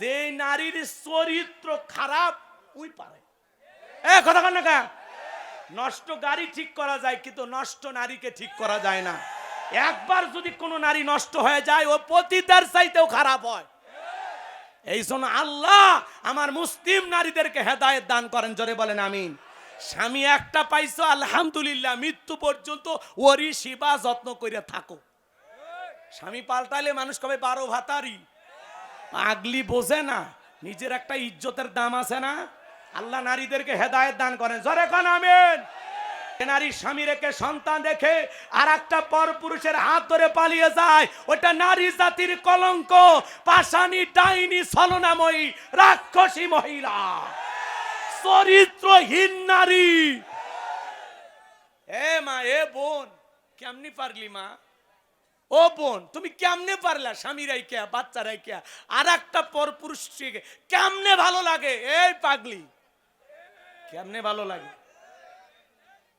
যে নারীর চরিত্র খারাপ ওই পারে। এ, কথা কন না নষ্ট গাড়ি ঠিক করা যায়, কিন্তু নষ্ট নারীকে ঠিক করা যায় না। একবার যদি কোনো নারী নষ্ট হয়ে যায়, ও পতিতার চাইতেও খারাপ হয়। এই জন্য আল্লাহ আমার মুসলিম নারীদেরকে হেদায়েত দান করেন, জোরে বলেন আমিন। স্বামী একটা পাইছো, আলহামদুলিল্লাহ, মৃত্যু পর্যন্ত ওরই সেবা যত্ন করে থাকো। স্বামী পাল্টাইলে মানুষ কবে বারো ভাতারি। আগলি বোঝে না, নিজের একটা ইজ্জতের দাম আছে না? আল্লাহ নারীদেরকে হেদায়েত দান করেন। জরে খান আমিন। নারীর স্বামী রেখে সন্তান দেখে আর একটা পর পুরুষের হাত ধরে পালিয়ে যায়, ওটা নারী জাতির কলঙ্ক। পাশানি ডাইনি, ছলনাময়ী, রাক্ষসী মহিলা। চরিত্রহীন নারী। এ মা, এ বোন, কেমনি পারলি মা? ও বোন, তুমি কেমনে পারলা স্বামী রাইকে বাচ্চা রাইকে আর একটা পর পুরুষ কেমনে ভালো লাগে? এই পাগলি, কেমনে ভালো লাগে?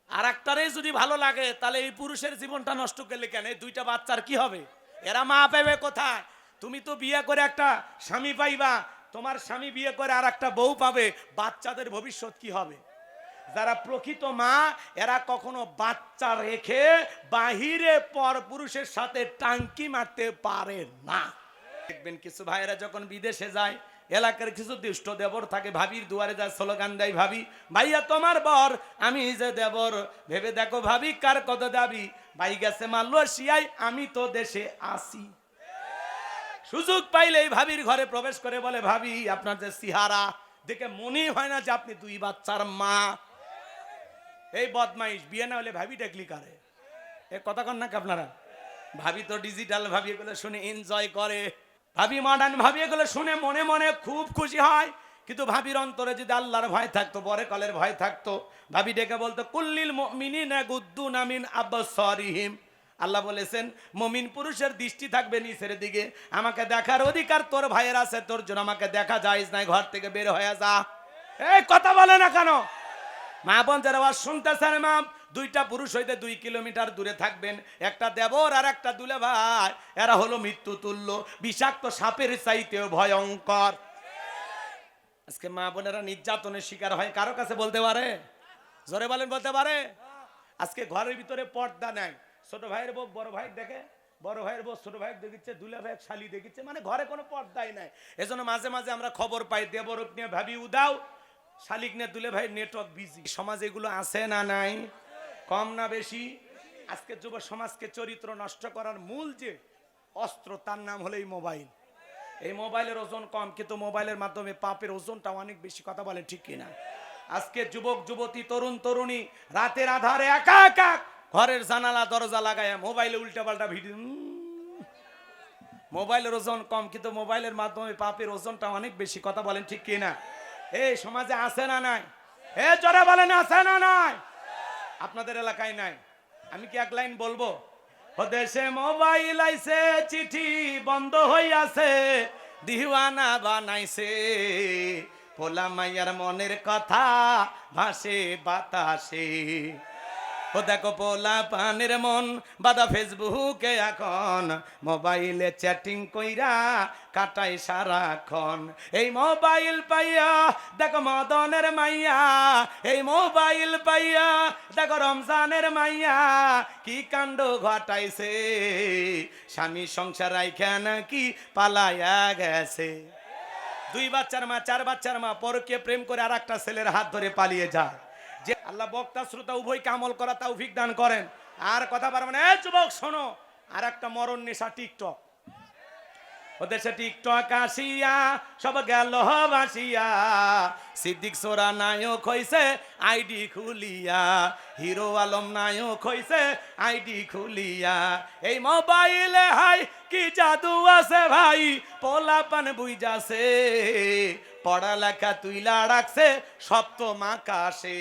আর একটারে যদি ভালো লাগে, তাহলে এই পুরুষের জীবনটা নষ্ট করলে কেন? এই দুইটা বাচ্চার কি হবে? এরা মা পাবে কোথায়? তুমি তো বিয়ে করে একটা স্বামী পাইবা, তোমার স্বামী বিয়ে করে আর একটা বউ পাবে, বাচ্চাদের ভবিষ্যৎ কি হবে? যারা প্রকৃত মা, এরা কখনো বাচ্চা রেখে বাহিরে পর পুরুষের সাথে টাঙ্কি মারতে পারে না। দেখবেন কিছু ভাইয়েরা যখন বিদেশে যায়, এলাকার কিছু দুষ্ট দেবর থাকে, ভাবির দুয়ারে যায়, স্লোগান দেয়, ভাবি, ভাইয়া তোমার বর, আমি যে দেবর, ভেবে দেখো ভাবি কার কত দাবি, ভাই গেছে মালয়েশিয়ায়, আমি তো দেশে আসি সুযোগ পাইলেই ভাবির ঘরে প্রবেশ করে বলে, ভাবি, আপনার যে সিহারা, দেখে মনেই হয় না যে আপনি দুই বাচ্চার মা। এই বদমাইশ, বিয়ে না হলে ভাবি ডাকলি কারে? এ কথা কন নাকি আপনারা? ভাবি তো ডিজিটাল ভাবি এগুলো শুনে এনজয় করে। ভাবি মডার্ন ভাবি এগুলো শুনে মনে মনে খুব খুশি হয়। কিন্তু ভাবির অন্তরে যদি আল্লাহর ভয় থাকতো, বরে কলের ভয় থাকতো, ভাবি ডেকে বলতো, কুল্লিল মিনিন গুদ্দু নামিন আব্বাসরিহিম আল্লাহ বলেছেন, মমিন পুরুষের দৃষ্টি থাকবে নিচের দিকে। আমাকে দেখার অধিকার তোর ভাইয়ের আছে, তোর জন্য আমাকে দেখা যায় নাই, ঘর থেকে বের হয়ে যা। এই কথা বলে না কেন? মা বোন যারা আওয়াজ শুনতেছেন মা, দুইটা পুরুষ হইতে দুই কিলোমিটার দূরে থাকবেন। একটা দেবর আর একটা দুলে ভাই এরা হলো মৃত্যু তুল্য, বিষাক্ত সাপের চাইতেও ভয়ঙ্কর। আজকে মা বোনেরা নির্যাতনের শিকার হয়, কারও কাছে বলতে পারে? জোরে বলেন, বলতে পারে? আজকে ঘরের ভিতরে পর্দা নেয় ছোট ভাইয়ের বউ, বড় ভাই দেখে, বড় ভাইয়ের বউ, ছোট ভাই দেখিচ্ছে দুলা ভাই শালি দেখিচ্ছে মানে ঘরে কোনো পর্দাই নাই। এজন্য মাঝে মাঝে আমরা খবর পাই দেবরক নিয়ে ভাবি, উদাও শালিক নিয়ে দুলে ভাই নেটওয়ার্ক বিজি। সমাজে এগুলো আছে না নাই? কম না বেশি? আজকে যুব সমাজকে চরিত্র নষ্ট করার মূল যে অস্ত্র, তার নাম হলো এই মোবাইল। এই মোবাইলের ওজন কম, কিন্তু মোবাইলের মাধ্যমে পাপের ওজনটা অনেক বেশি কথা বলে, ঠিক কিনা? আজকে যুবক, যুবতী, তরুণ, তরুণী রাতের আধারে একা একা ঘরের জানালা, দরজা লাগায় মোবাইলে উল্টাপাল্টা ভিডিও মোবাইলের ওজন কম, কিন্তু মোবাইলের মাধ্যমে পাপের ওজনটা অনেক বেশি কথা বলেন, ঠিক কিনা? এই সমাজে আছে না নাই? এ জোরে বলেন, আছে না নাই? আপনাদের এলাকায় নাই। আমি কি এক লাইন বলব? দেশে মোবাইল আইছে, চিঠি বন্ধ হইয়াছে, দিওয়ানা বানাইছে। পোলা মাইয়ার মনের কথা ভাসে বাতাসে। ও দেখো পোলা পানের মন, বাদা ফেসবুকে এখন। মোবাইলে চ্যাটিং কইরা কাটাই সারাক্ষণ। এই মোবাইল পাইয়া, দেখো মদনের মাইয়া। এই মোবাইল পাইয়া, দেখো রমজানের মাইয়া। কি কাণ্ড ঘটাইছে? স্বামী সংসার রাইখা নাকি পালাইয়া গেছে। দুই বাচ্চার মা, চার বাচ্চার মা, পরকে প্রেম করে আর একটা ছেলের হাত ধরে পালিয়ে যায়। যে আল্লাহ বক্তা, শ্রোতা উভয়কে আমল করা তৌফিক দান করেন। আর কথা পারবে এই যুবক, শোনো আর একটা মরণ নেশা টিকটক। ওদের সে টিকটক আসিয়া, সব গেল বাসিয়া সিদ্দিক সোরা নায়ক হইছে, আইডি খুলিয়া। হিরো আলম নায়ক হইছে, আইডি খুলিয়া। এই মোবাইলে, হাই, কি জাদু আছে ভাই? পোলাপান বুইজাছে। পড়ালেখা তুইলা রাখছে সপ্তম আকাশে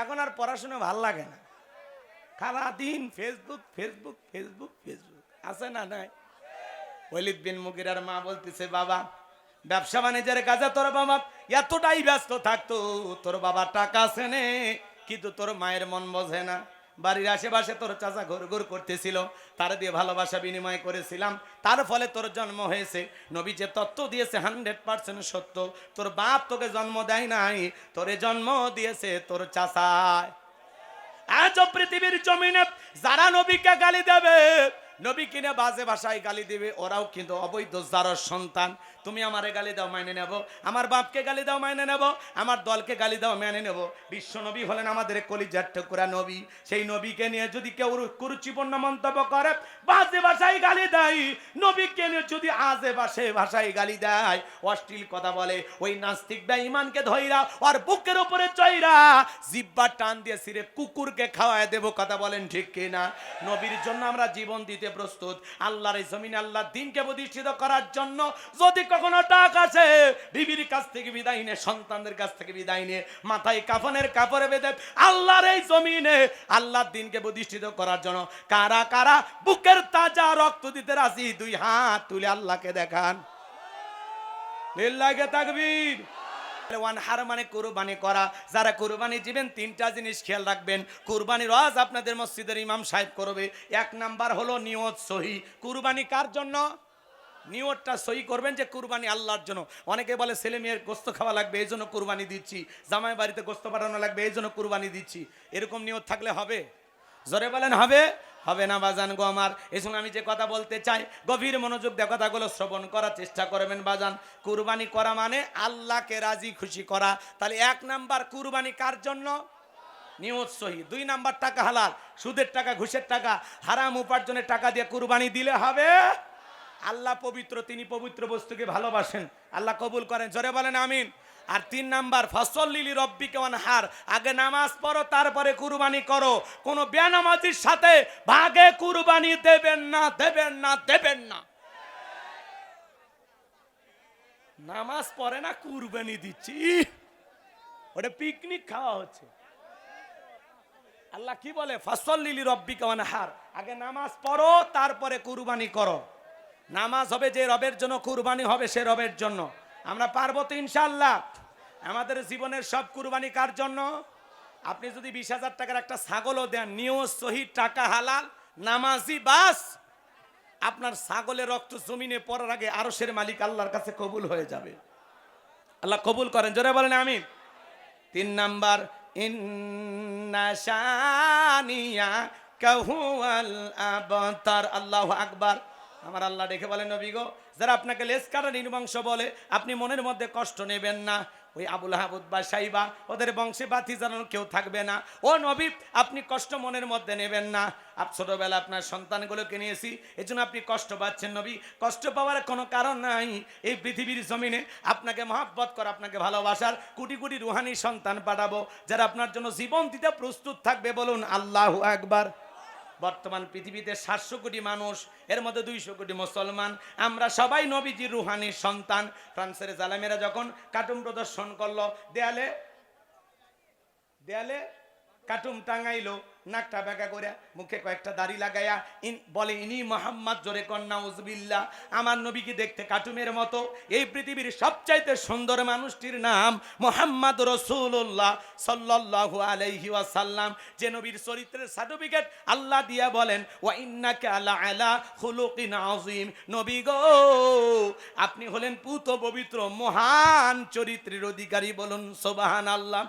এখন আর পড়াশোনা ভালো লাগে না। সারাদিন ফেসবুক ফেসবুক ফেসবুক ফেসবুক আছে না নাই? ওয়ালিদ বিন মুগিরার মা বলতেছে, বাবা, ব্যবসা বাণিজ্যের কাজে তোর বাবা এতটাই ব্যস্ত থাকতো। তোর বাবা টাকা আছে নে কিন্তু তোর মায়ের মন বোঝে না। বাড়ির আশেপাশে তোর চাচা ঘুর ঘুর করতেছিল, তার দিয়ে ভালোবাসা বিনিময় করেছিলাম। তার ফলে তোর জন্ম হয়েছে। নবী যে তত্ত্ব দিয়েছে হান্ড্রেড পার্সেন্ট সত্য। তোর বাপ তোকে জন্ম দেয় নাই, তোরে জন্ম দিয়েছে তোর চাচায় আজ পৃথিবীর জমিনে যারা নবীকে গালি দেবে, নবী কিনে বাজে ভাষায় গালি দিবে, ওরাও কিন্তু অবৈধ যারর সন্তান। তুমি আমারে গালি দাও মাইনে নেব। আমার বাপকে গালি দাও মাইনে নেব। আমার দলকে গালি দাও, মেনে নেব। বিশ্ব নবী হলেন আমাদের কলিজার টুকরা নবী। সেই নবীকে নিয়ে যদি কেউ কুরুচিপূর্ণ মন্তব্য করে, বাজে ভাষায় গালি দেয়। নবীকে নিয়ে যদি আজে বাসে ভাষায় গালি দেয়, অশ্লীল কথা বলে, ওই নাস্তিকটা ইমানকে ধইরা আর বুকের উপরে চইরা জিব্বা টান দিয়ে সিরে কুকুরকে খাওয়ায় দেব, কথা বলেন ঠিক কিনা? নবীর জন্য আমরা জীবন দিতে প্রস্তুত। আল্লাহর জমিনে আল্লাহর দিনকে প্রতিষ্ঠিত করার জন্য যদি কখনো টাক আছে। বিবির কাছ থেকে বিদায় নে, সন্তানদের কাছ থেকে বিদায় নে, মাথায় কাফনের কাপড়ে বেঁধে আল্লাহর এই জমিনে আল্লাহর দিনকে প্রতিষ্ঠিত করার জন্য কারা কারা বুকের তাজা রক্ত দিতে রাজি, দুই হাত তুলে আল্লাহকে দেখান। তাকবীর। মানে তিনটা জিনিস খেয়াল রাখবেন। আপনাদের মসজিদের ইমাম সাহেব করবে। এক নাম্বার হলো নিয়ত সহি। কুরবানি কার জন্য? নিয়তটা সই করবেন যে কুরবানি আল্লাহর জন্য। অনেকে বলে ছেলে মেয়ের গোস্ত খাওয়া লাগবে, এই জন্য কুরবানি দিচ্ছি। জামাই বাড়িতে গোস্ত পাঠানো লাগবে, এই জন্য কুরবানি দিচ্ছি। এরকম নিয়ত থাকলে হবে? জোরে বলেন, হবে? হবে না বাজান গো আমার। এই সময় আমি যে কথা বলতে চাই, গভীর মনোযোগ দিয়ে কথাগুলো শ্রবণ করার চেষ্টা করবেন বাজান। কুরবানি করা মানে আল্লাহকে রাজি, খুশি করা। তাহলে এক নাম্বার কুরবানি কার জন্য? নিয়ত সহি। দুই নাম্বার টাকা হালাল, সুদের টাকা, ঘুষের টাকা। হারাম উপার্জনের টাকা দিয়ে কুরবানি দিলে হবে? আল্লাহ পবিত্র, তিনি পবিত্র বস্তুকে ভালোবাসেন। আল্লাহ কবুল করেন, জোরে বলেন আমিন। আর তিন নাম্বার ফসল লিলি রব্বি কেমন হার আগে নামাজ পড়ো, তারপরে কুরবানি করো। কোনো বেনামাজির সাথে ভাগে কুরবানি দেবেন না দেবেন না দেবেন না। নামাজ পড়ে না, কুরবানি দিচ্ছি। ওটা পিকনিক খাওয়া হচ্ছে। আল্লাহ কি বলে? ফসল লিলি রব্বি কেমন হার আগে নামাজ পড়ো, তারপরে কুরবানি করো। নামাজ হবে যে রবের জন্য, কুরবানি হবে সে রবের জন্য। আমরা পারব তো ইনশাল্লাহ আমাদের জীবনের সব কুরবানি কার জন্য? আপনি যদি বিশ হাজার টাকার একটা ছাগলও দেন নিয় সহি, টাকা হালাল, নামাজি, বাস। আপনার ছাগলের রক্ত জমিনে পড়ার আগে আরশের মালিক আল্লাহর কাছে কবুল হয়ে যাবে। আল্লাহ কবুল করেন, জোরে বলেন আমি তিন নাম্বার ইন্নাশানিয়া কাহুয়াল আবতার, আল্লাহু আকবার। আমার আল্লাহ দেখে বলেন, নবী গো, যারা আপনাকে লেস কাটা নির্বংশ বলে, আপনি মনের মধ্যে কষ্ট নেবেন না। ওই আবুল হাবুদ বা সাইবা, ওদের বংশে বাতি জানানো কেউ থাকবে না। ও নবী, আপনি কষ্ট মনের মধ্যে নেবেন না। আপ ছোটবেলা আপনার সন্তানগুলোকে নিয়েছি এই জন্য আপনি কষ্ট পাচ্ছেন নবী। কষ্ট পাওয়ার কোনো কারণ নাই। এই পৃথিবীর জমিনে আপনাকে মহাব্বত করা, আপনাকে ভালোবাসার কোটি কোটি রুহানি সন্তান পাঠাবো, যারা আপনার জন্য জীবন দিতে প্রস্তুত থাকবে। বলুন, আল্লাহ একবার বর্তমান পৃথিবীতে সাতশো কোটি মানুষ, এর মধ্যে দুইশো কোটি মুসলমান। আমরা সবাই নবীজি রুহানির সন্তান। ফ্রান্সের জালামেরা যখন কার্টুন প্রদর্শন করল, দেয়ালে দেয়ালে কার্টুন টাঙাইলো। নাকটা বেঁকা করে মুখে কয়েকটা দাড়ি লাগাইয়া, ইন বলে, ইনি মোহাম্মদ, জোরে কন্যা উজবিল্লা আমার নবীকে দেখতে কাটুমের মতো। এই পৃথিবীর সবচাইতে সুন্দর মানুষটির নাম মোহাম্মদ রসুল্লাহ সাল্লাল্লাহু আলাইহি ওয়াসাল্লাম। যে নবীর চরিত্রের সার্টিফিকেট আল্লাহ দিয়া বলেন, ওয়া ইন্নাকা আলা আলা খুলুকিন আযীম। নবী গো, আপনি হলেন পুত পবিত্র, মহান চরিত্রের অধিকারী বলুন সোবাহান আল্লাহ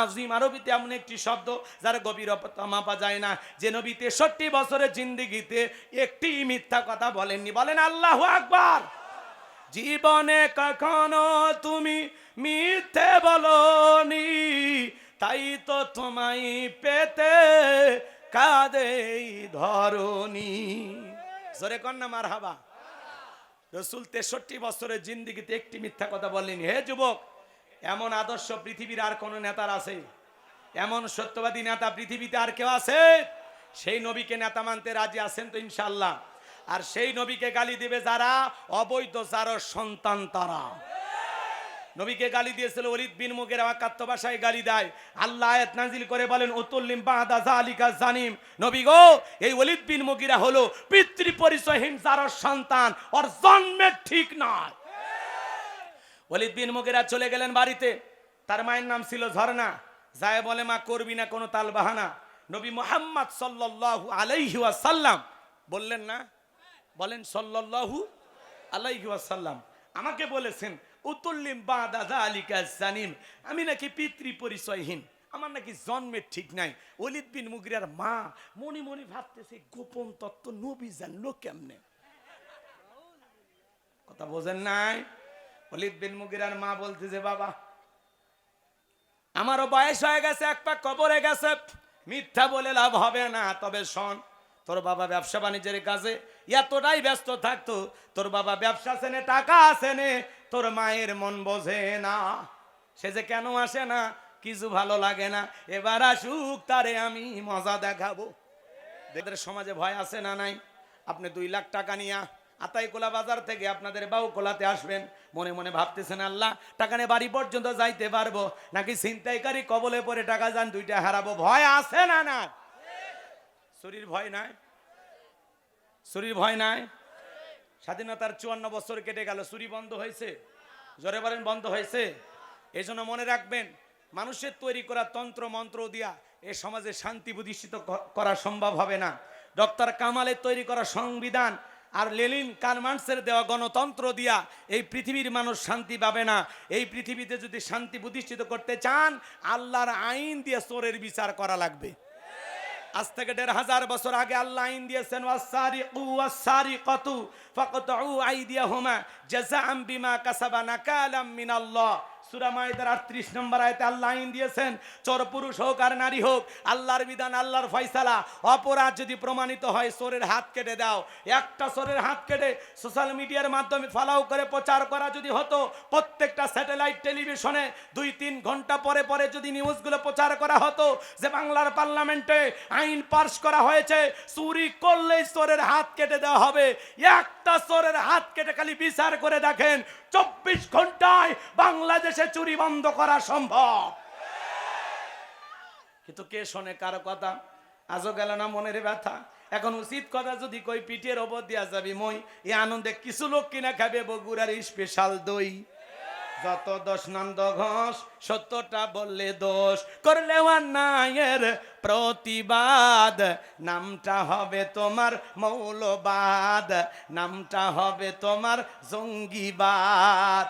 আজিম আরবিতে এমন একটি শব্দ যার গভীরতা মাপা যায় না। যে নবী তেষট্টি বছরের জিন্দিগিতে একটি মিথ্যা কথা বলেননি। বলেন আল্লাহ আকবার। জীবনে কখনো তুমি মিথ্যে বলনি। তাই তো তোমায় পেতে কাদেই ধরনি। জোরে কন্যা মার হাবা রসুল তেষট্টি বছরের জিন্দিগিতে একটি মিথ্যা কথা বলেনি হে যুবক, এমন আদর্শ পৃথিবীর আর কোন নেতার আছে? এমন সত্যবাদী নেতা পৃথিবীতে আর কেউ আছে? সেই নবীকে নেতা মানতে রাজি আছেন তো ইনশাল্লাহ আর সেই নবীকে গালি দিবে যারা? অবৈধ যার সন্তান তারা। নবীকে গালি দিয়েছিল ওলিদ বিন মুগের একাত্ম ভাষায় গালি দেয়। আল্লাহ আয়াত নাজিল করে বলেন, উতুল্লিম বাদা জালিকা জানিম। নবী গো, এই ওলিদ বিন মুগিরা হলো পিতৃ পরিচয়হীন যার সন্তান। ওর জন্মের ঠিক নয় ওলিদ বিন মুগিরা চলে গেলেন বাড়িতে। তার মায়ের নাম ছিল ঝর্ণা যায় বলে, মা, করবি না, কোনো তাল বাহানা নবী মোহাম্মদ সাল্লাল্লাহু আলাইহি ওয়াসাল্লাম বললেন, না। বলেন, সাল্লাল্লাহু আলাইহি ওয়াসাল্লাম। আমাকে বলেছেন, উতুল্লিম বাদা যালিকা জানিম। আমি নাকি পিতৃ পরিচয়হীন। আমার নাকি জন্মের ঠিক নাই। অলিদ বিন মুগরিয়ার মা মনি মনি ভাবতেছে, গোপন তত্ত্ব নবী জানলো কেমনে? কথা বোঝেন নাই? অলিদ বিন মুগিরার মা বলতেছে, বাবা আমারও বয়স হয়ে গেছে, এক পাক কবরে গেছে। মিথ্যা বলে লাভ হবে না। তবে শোন, তোর বাবা ব্যবসা বাণিজ্যের কাজে এতটাই ব্যস্ত থাকতো, তোর বাবা ব্যবসা সেনে টাকা আসেনে তোর মায়ের মন বোঝে না। সে যে কেন আসে না, কিছু ভালো লাগে না। এবার আসুক তারে আমি মজা দেখাবো। সমাজে ভয় আছে না নাই? আপনি দুই লাখ টাকা নিয়ে আতাইকোলা বাজার থেকে আপনাদের বাউকোলাতে আসবেন। মনে মনে ভাবতেছেন, আল্লাহ, টাকা নিয়ে বাড়ি পর্যন্ত যাইতে পারব? নাকি ছিনতাইকারী কবলে পরে টাকা যান, দুইটা হারাবো? ভয় আছে না না শরীর ভয় নাই? শরীর ভয় নাই? স্বাধীনতার চুয়ান্ন বছর কেটে গেল, চুরি বন্ধ হয়েছে? জোরে বলেন, বন্ধ হয়েছে? এই জন্য মনে রাখবেন, মানুষের তৈরি করা তন্ত্র, মন্ত্র দিয়া এ সমাজে শান্তি প্রতিষ্ঠিত করা সম্ভব হবে না। ডক্টর কামালের তৈরি করা সংবিধান আর লেলিন কারমান্সের দেওয়া গণতন্ত্র দিয়া এই পৃথিবীর মানুষ শান্তি পাবে না। এই পৃথিবীতে যদি শান্তি প্রতিষ্ঠিত করতে চান, আল্লাহর আইন দিয়ে চোরের বিচার করা লাগবে। আজ থেকে দেড় হাজার বছর আগে আল্লাহ আইন দিয়েছেন ওয়াসারিকু ওয়াসারিকাতু ফাকতাউ আইদিয়াহুমা জাযাআম বিমা কাসাবা নাকালাম মিনাল্লাহ। সূরা মাইদার 38 নম্বর আয়াতে আল্লাহ আইন দিয়েছেন, চোর পুরুষ হোক আর নারী হোক, আল্লাহর বিধান, আল্লাহর ফয়সালা। অপরাধ যদি প্রমাণিত হয়, চোরের হাত কেটে দাও। একটা চোরের হাত কেটে সোশ্যাল মিডিয়ার মাধ্যমে ফলাও করে, প্রচার করা যদি হতো, প্রত্যেকটা স্যাটেলাইট টেলিভিশনে দুই তিন ঘণ্টা পরে পরে যদি নিউজগুলো প্রচার করা হতো, যে বাংলার পার্লামেন্টে আইন পাস করা হয়েছে, চুরি করলেই চোরের হাত কেটে দেওয়া হবে। একটা চোরের হাত কেটে খালি বিচার করে দেখেন, চব্বিশ ঘন্টায় বাংলাদেশে চুরি বন্ধ করা সম্ভব। কিন্তু কে শোনে কারও কথা? আজও গেল না মনের ব্যথা? এখন উচিত কথা যদি কই, পিঠের ওপর দিয়া যাবি মই এ আনন্দে কিছু লোক কিনা খাবে বগুড়ার স্পেশাল দই। যত দোষ নন্দ ঘোষ, সত্যটা বললে দোষ। করলে অন্যায়ের প্রতিবাদ। নামটা হবে তোমার মৌলবাদ। নামটা হবে তোমার জঙ্গিবাদ।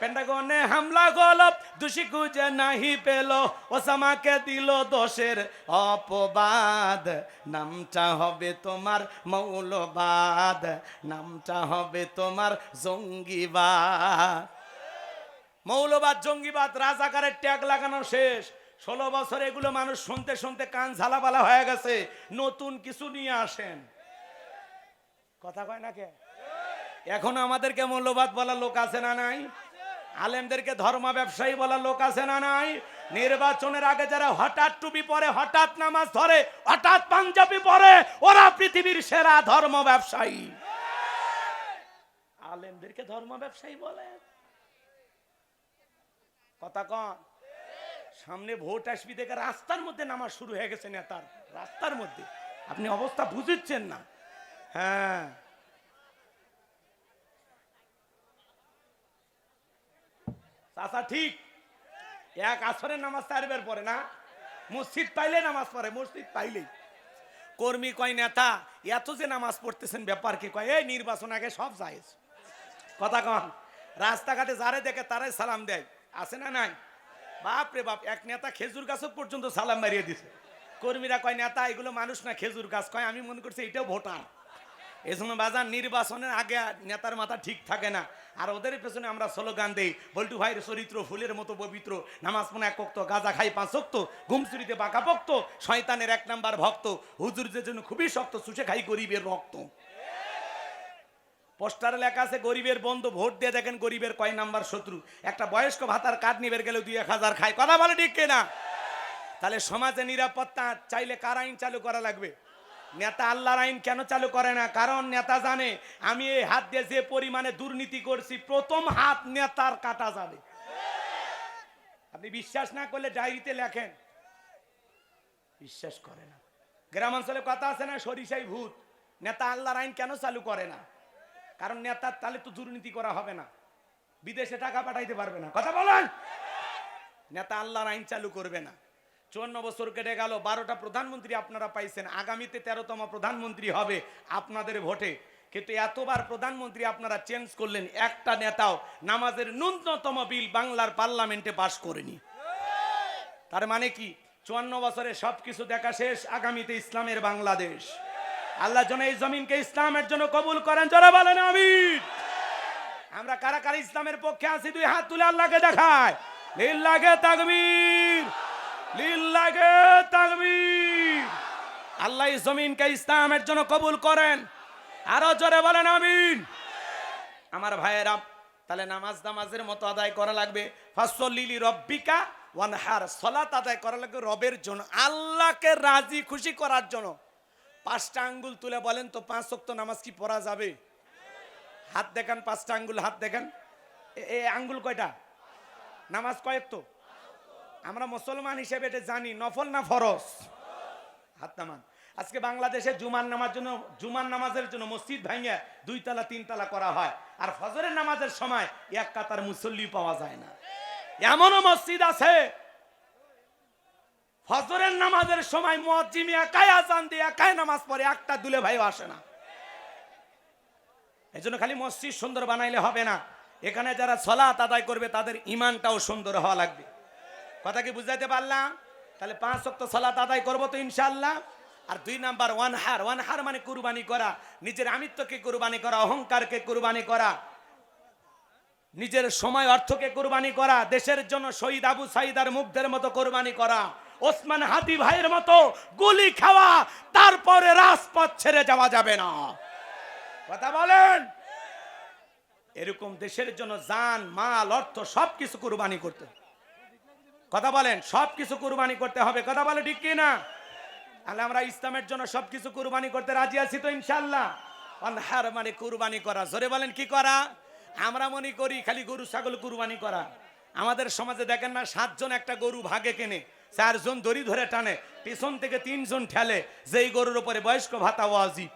পেন্টাগনে হামলা, গলপ, দোষী খুঁজে নাহি পেল। ওসামাকে দিল দোষের অপবাদ। নামটা হবে তোমার মৌলবাদ। নামটা হবে তোমার জঙ্গিবাদ। মৌলবাদ, জঙ্গিবাদ, রাজাকারের ট্যাগ লাগানো শেষ। ষোলো বছর এগুলো মানুষ শুনতে শুনতে কান ঝালাপালা হয়ে গেছে। নতুন কিছু নিয়ে আসেন। কথা কয় না কে? এখন আমাদেরকে মৌলবাদ বলার লোক আছে না নাই? আলেমদেরকে ধর্ম ব্যবসায়ী বলার লোক আছে না নাই? নির্বাচনের আগে যারা হঠাৎ টুপি পরে, হঠাৎ নামাজ ধরে, হঠাৎ পাঞ্জাবি পরে, ওরা পৃথিবীর সেরা ধর্ম ব্যবসায়ী। আলেমদেরকে ধর্ম ব্যবসায়ী বলে। কথা কন। সামনে ভোট আসবি দেখে রাস্তার মধ্যে নামাজ শুরু হয়ে গেছে নেতার, রাস্তার মধ্যে। আপনি অবস্থা বুঝিচ্ছেন না। হ্যাঁ। চাচা, ঠিক। এক আসরের নামাজ চারবার পরে না? মসজিদ পাইলে নামাজ পড়ে, মসজিদ পাইলেই। কর্মী কয়, নেতা, এত যে নামাজ পড়তেছেন ব্যাপার কি? কয়, এই নির্বাচন আগে সব জায়েজ। কথা কন। রাস্তাঘাটে যারে দেখে তারাই সালাম দেয়। আছে না নাই? বাপ রে বাপ, এক নেতা খেজুর গাছও পর্যন্ত সালাম মারিয়ে দিছে। কর্মীরা কয়, নেতা, এগুলো মানুষ না, খেজুর গাছ। কয়, আমি মনে করছি এটাও ভোটার। এই জন্য বাজার নির্বাচনের আগে নেতার মাথা ঠিক থাকে না। আর ওদের পেছনে আমরা স্লোগান দেই, বল্টু ভাইয়ের চরিত্র ফুলের মতো পবিত্র। নামাজ পনা এক পক্ত গাঁজা খাই পাঁচ শক্ত ঘুমচুরিতে বাঁকা পক্ত শয়তানের এক নাম্বার ভক্ত। হুজুরদের জন্য খুবই শক্ত সুষে খাই গরিবের রক্ত। পোস্টারে লেখা আছে, গরিবের বন্ধু, ভোট দিয়ে দেখেন গরিবের কয় নাম্বার শত্রু। একটা বয়স্ক ভাতার কার্ড নিবের গেলে দুই এক হাজার খায়। কথা বলে ঠিক না তাহলে সমাজে নিরাপত্তা চাইলে কার আইন চালু করা লাগবে? নেতা আল্লাহর আইন কেন চালু করে না? কারণ নেতা জানে, আমি এই হাত দিয়ে যে পরিমাণে দুর্নীতি করছি, প্রথম হাত নেতার কাটা যাবে আপনি বিশ্বাস না করলে ডায়েরিতে লেখেন। বিশ্বাস করে না। গ্রামাঞ্চলে কথা আছে না, সরিষাই ভূত। নেতা আল্লাহর আইন কেন চালু করে না? কারণ নেতার তাহলে তো দুর্নীতি করা হবে না। বিদেশে টাকা পাঠাইতে পারবে না। কথা বলেন। নেতা আল্লাহর আইন চালু করবে না। চুয়ান্ন বছর কেটে গেল, বারোটা প্রধানমন্ত্রী আপনারা পাইছেন। আগামীতে তেরোতম প্রধানমন্ত্রী হবে আপনাদের ভোটে। কিন্তু এতবার প্রধানমন্ত্রী আপনারা চেঞ্জ করলেন, একটা নেতাও নামাজের ন্যূনতম বিল বাংলার পার্লামেন্টে পাশ করেনি। তার মানে কি? চুয়ান্ন বছরে সবকিছু দেখা শেষ, আগামীতে ইসলামের বাংলাদেশ। আল্লাহ যেন এই জমিনকে ইসলামের জন্য কবুল করেন যারা বলেন আমিন। আমরা কারা কারা ইসলামের পক্ষে আছি, দুই হাত তুলে আল্লাহকে দেখায় লিল্লাহে তাকবীর লিল্লাহে তাকবীর। আল্লাহ জমিনকে ইসলামের জন্য কবুল করেন। আরও জোরে বলেন আমিন। আমার ভাইয়েরা, তাহলে নামাজ নামাজের মতো আদায় করা লাগবে। ফাসলিলি রব্বিকা ওয়ানহার, সলাত আদায় করা লাগবে রবের জন্য। আল্লাহকে রাজি, খুশি করার জন্য। পাঁচটা আঙ্গুল তুলে বলেন তো, পাঁচ শক্ত নামাজ কি পড়া যাবে? হাত দেখান, পাঁচটা আঙ্গুল, হাত দেখান। এ- আঙ্গুল কয়টা? নামাজ কয়েক তো আমরা মুসলমান হিসেবে এটা জানি, নফল না ফরস হাত নামান। আজকে বাংলাদেশে জুমার নামাজ জন্য, জুমার নামাজের জন্য মসজিদ ভাঙে দুই তালা তিন তালা করা হয়। আর ফজরের নামাজের সময় এক কাতার মুসল্লি পাওয়া যায় না। এমনও মসজিদ আছে ফজরের নামাজের সময় মুয়াজ্জিম একাই আজান দিয়ে একাই নামাজ পড়ে, একটা দুলে ভাইও আসে না। এই জন্য খালি মসজিদ সুন্দর বানাইলে হবে না। এখানে যারা সলাত আদায় করবে, তাদের ইমানটাও সুন্দর হওয়া লাগবে। কথা কি বুঝাইতে পারলাম? তাহলে পাঁচ অক্ট সলাত আদায় করব তো ইনশাল্লাহ আর দুই নাম্বার ওয়ান হার ওয়ান হার মানে কুরবানি করা। নিজের আমিত্বকে কুরবানি করা, অহংকারকে কুরবানি করা। নিজের সময় অর্থকে কুরবানি করা। দেশের জন্য শহীদ আবু সাইদার মুগ্ধের মতো কোরবানি করা। ওসমান হাদি ভাইয়ের মতো গুলি খাওয়া তারপরে রাজপথ ছেড়ে যাওয়া যাবে না। কথা বলেন? এরকম দেশের জন্য যান মাল, অর্থ সবকিছু কুরবানি করতে কথা বলেন, সবকিছু কুরবানি করতে হবে। কথা বলে ঠিক কি না তাহলে আমরা ইসলামের জন্য সবকিছু কুরবানি করতে রাজি আছি তো ইনশাল্লাহ অনহার মানে কুরবানি করা। জোরে বলেন, কি করা? আমরা মনে করি খালি গরু, ছাগল কুরবানি করা। আমাদের সমাজে দেখেন না, সাতজন একটা গরু ভাগে কেনে। চারজন দড়ি ধরে টানে পিছন থেকে তিনজন ঠেলে যেই গরুর উপরে বয়স্ক ভাতা ওয়াজিব।